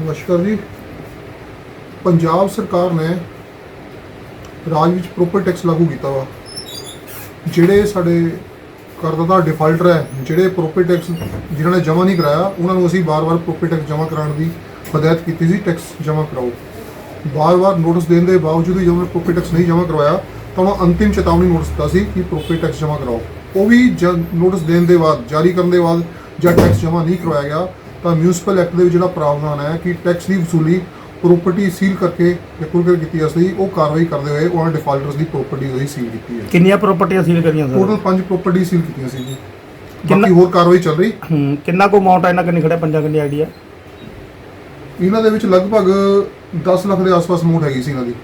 ਨਮਸਕਾਰ ਜੀ। ਪੰਜਾਬ ਸਰਕਾਰ ਨੇ ਰਾਜ ਵਿੱਚ ਪ੍ਰੋਪਰ ਟੈਕਸ ਲਾਗੂ ਕੀਤਾ ਵਾ। ਜਿਹੜੇ ਸਾਡੇ ਕਰਦਾਤਾ ਡਿਫਾਲਟਰ ਹੈ, ਜਿਹੜੇ ਪ੍ਰੋਪਰ ਟੈਕਸ ਜਿਨ੍ਹਾਂ ਨੇ ਜਮ੍ਹਾਂ ਨਹੀਂ ਕਰਾਇਆ, ਉਹਨਾਂ ਨੂੰ ਅਸੀਂ ਵਾਰ-ਵਾਰ ਪ੍ਰੋਪਰ ਟੈਕਸ ਜਮ੍ਹਾਂ ਕਰਾਉਣ ਦੀ ਹਦਾਇਤ ਕੀਤੀ ਸੀ ਟੈਕਸ ਜਮ੍ਹਾਂ ਕਰਾਓ। ਵਾਰ-ਵਾਰ ਨੋਟਿਸ ਦੇਣ ਦੇ ਬਾਵਜੂਦ ਵੀ ਜਦੋਂ ਪ੍ਰੋਪਰ ਟੈਕਸ ਨਹੀਂ ਜਮ੍ਹਾਂ ਕਰਵਾਇਆ, ਤਾਂ ਉਹਨਾਂ ਅੰਤਿਮ ਚੇਤਾਵਨੀ ਨੋਟਿਸ ਦਿੱਤਾ ਸੀ ਕਿ ਪ੍ਰੋਪਰ ਟੈਕਸ ਜਮ੍ਹਾਂ ਕਰਾਓ। ਉਹ ਵੀ ਨੋਟਿਸ ਦੇਣ ਦੇ ਬਾਅਦ, ਜਾਰੀ ਕਰਨ ਦੇ ਬਾਅਦ ਜਾਂ ਟੈਕਸ ਜਮ੍ਹਾਂ ਨਹੀਂ ਕਰਵਾਇਆ ਗਿਆ ਤਾਂ ਮਿਊਨਿਸਪਲ ਐਕਟ ਦੇ ਵਿੱਚ ਜਿਹੜਾ ਪ੍ਰਾਵਧਾਨ ਹੈ ਕਿ ਟੈਕਸ ਦੀ ਵਸੂਲੀ ਪ੍ਰਾਪਰਟੀ ਸੀਲ ਕਰਕੇ ਜਾਂ ਕੁਰਕਰ ਕੀਤੀ ਜਾਂਦੀ ਉਹ ਕਾਰਵਾਈ ਕਰਦੇ ਹੋਏ ਉਹਨਾਂ ਡਿਫਾਲਟਰਸ ਦੀ ਪ੍ਰਾਪਰਟੀ ਉਹਦੀ ਸੀਲ ਕੀਤੀ ਹੈ। ਕਿੰਨੀਆਂ ਪ੍ਰਾਪਰਟੀਆਂ ਸੀਲ ਕਰੀਆਂ ਸਰ? ਟੋਟਲ ਪੰਜ ਪ੍ਰਾਪਰਟੀ ਸੀਲ ਕੀਤੀਆਂ ਸੀ ਜੀ। ਬਾਕੀ ਹੋਰ ਕਾਰਵਾਈ ਚੱਲ ਰਹੀ। ਹੂੰ ਕਿੰਨਾ ਕੋ ਅਮਾਉਂਟ ਹੈ ਇਹਨਾਂ ਕਿੰਨੀ ਖੜਿਆ ਪੰਜਾਂ ਕਿੰਨੀ ਆਈਡੀਆ ਇਹਨਾਂ ਦੇ ਵਿੱਚ ਲਗਭਗ 10 ਲੱਖ ਦੇ ਆਸ-ਪਾਸ ਅਮਾਉਂਟ ਹੈਗੀ ਸੀ ਇਹਨਾਂ ਦੀ।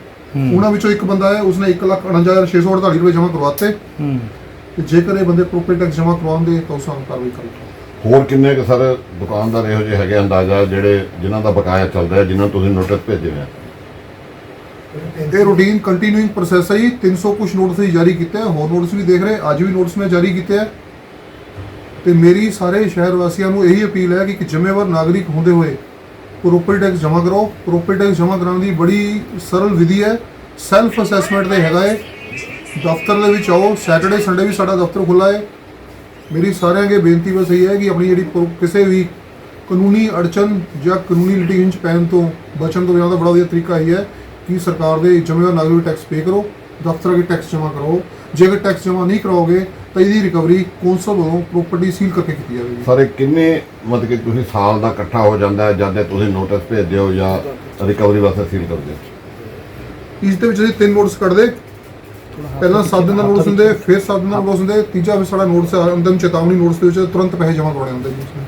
ਉਹਨਾਂ ਵਿੱਚੋਂ ਇੱਕ ਬੰਦਾ ਹੈ ਉਸਨੇ 1,49,648 ਰੁਪਏ ਜਮ੍ਹਾਂ ਕਰਵਾਤੇ। ਹੂੰ। ਤੇ ਜੇਕਰ ਇਹ ਬੰਦੇ ਪ੍ਰੋਪਰਟੀ ਟੈਕਸ ਜਮ੍ਹਾਂ ਕਰਵਾਉਂਦੇ ਤਾਂ ਉਸ ਨੂੰ ਕਾਰਵਾਈ ਕਰੂਗਾ। ਹੋਰ ਕਿੰਨੇ ਕੁ ਸਰ ਦੁਕਾਨਦਾਰ ਇਹੋ ਜਿਹੇ ਹੈਗੇ ਅੰਦਾਜ਼ਾ ਜਿਹੜੇ ਜਿਨ੍ਹਾਂ ਦਾ ਬਕਾਇਆ ਚੱਲ ਰਿਹਾ, ਜਿਨ੍ਹਾਂ ਨੂੰ ਤੁਸੀਂ ਨੋਟਿਸ ਭੇਜੇ ਹੋਏ ਆ? ਇਹ ਰੂਟੀਨ ਕੰਟੀਨਿਊਇੰਗ ਪ੍ਰੋਸੈਸ ਹੈ ਜੀ 300 ਕੁਝ ਨੋਟਿਸ ਜਾਰੀ ਕੀਤੇ ਆ, ਹੋਰ ਨੋਟਿਸ ਵੀ ਦੇਖ ਰਹੇ, ਅੱਜ ਵੀ ਨੋਟਿਸ ਮੈਂ ਜਾਰੀ ਕੀਤੇ ਆ। ਤੇ ਮੇਰੀ ਸਾਰੇ ਸ਼ਹਿਰ ਵਾਸੀਆਂ ਨੂੰ ਇਹੀ ਅਪੀਲ ਹੈ ਕਿ ਇੱਕ ਜ਼ਿੰਮੇਵਾਰ ਨਾਗਰਿਕ ਹੁੰਦੇ ਹੋਏ ਪ੍ਰੋਪਰਟੀ ਟੈਕਸ ਜਮ੍ਹਾਂ ਕਰੋ। ਪ੍ਰੋਪਰਟੀ ਟੈਕਸ ਜਮ੍ਹਾਂ ਕਰਾਉਣ ਦੀ ਬੜੀ ਸਰਲ ਵਿਧੀ ਹੈ ਸੈਲਫ ਅਸੈਸਮੈਂਟ ਤੇ ਹੈਗਾ ਹੈ ਦਫ਼ਤਰ ਦੇ ਵਿੱਚ ਆਓ ਸੈਟਰਡੇ ਸੰਡੇ ਵੀ ਸਾਡਾ ਦਫ਼ਤਰ ਖੁੱਲਾ ਹੈ ਮੇਰੀ ਸਾਰਿਆਂ ਅੱਗੇ ਬੇਨਤੀ ਬਸ ਇਹ ਹੈ ਕਿ ਆਪਣੀ ਜਿਹੜੀ ਪ੍ਰੋ- ਕਿਸੇ ਵੀ ਕਾਨੂੰਨੀ ਅੜਚਨ ਜਾਂ ਕਾਨੂੰਨੀ ਲਿਟੀਗੇਸ਼ਨ 'ਚ ਪੈਣ ਤੋਂ ਬਚਣ ਤੋਂ ਬਚਾਉਣ ਦਾ ਬੜਾ ਵਧੀਆ ਤਰੀਕਾ ਇਹ ਹੈ ਕਿ ਸਰਕਾਰ ਦੇ ਜ਼ਿੰਮੇਵਾਰ ਨਾਗਰਿਕ ਟੈਕਸ ਪੇ ਕਰੋ ਦਫ਼ਤਰ ਅੱਗੇ ਟੈਕਸ ਜਮ੍ਹਾਂ ਕਰੋ। ਜੇਕਰ ਟੈਕਸ ਜਮ੍ਹਾਂ ਨਹੀਂ ਕਰਾਓਗੇ ਤਾਂ ਇਹਦੀ ਰਿਕਵਰੀ ਕੌਂਸਲ ਵੱਲੋਂ ਪ੍ਰੋਪਰਟੀ ਸੀਲ ਕਰਕੇ ਕੀਤੀ ਜਾਵੇਗੀ। ਸਰ ਇਹ ਕਿੰਨੇ ਮਤਲਬ ਕਿ ਤੁਸੀਂ ਸਾਲ ਦਾ ਇਕੱਠਾ ਹੋ ਜਾਂਦਾ ਹੈ ਜਦ ਤੁਸੀਂ ਨੋਟਿਸ ਭੇਜਦੇ ਹੋ ਜਾਂ ਰਿਕਵਰੀ ਵਾਸਤੇ ਸੀਲ ਕਰਦੇ ਹੋ? ਇਸ ਦੇ ਵਿੱਚ ਅਸੀਂ ਤਿੰਨ ਨੋਟਿਸ ਕੱਢਦੇ। ਪਹਿਲਾਂ 7 ਦਿਨ ਦਾ ਨੋਟਿਸ ਹੁੰਦੇ ਫਿਰ 7 ਦਿਨ ਦਾ ਨੋਟਿਸ ਹੁੰਦੇ ਤੀਜਾ ਫਿਰ ਸਾਡਾ ਨੋਟਿਸ ਅੰਤਮ ਚੇਤਾਵਨੀ ਨੋਟਿਸ ਦੇ ਵਿੱਚ ਤੁਰੰਤ ਪੈਸੇ ਜਮ੍ਹਾਂ ਕਰਵਾਉਣੇ ਹੁੰਦੇ ਜੀ।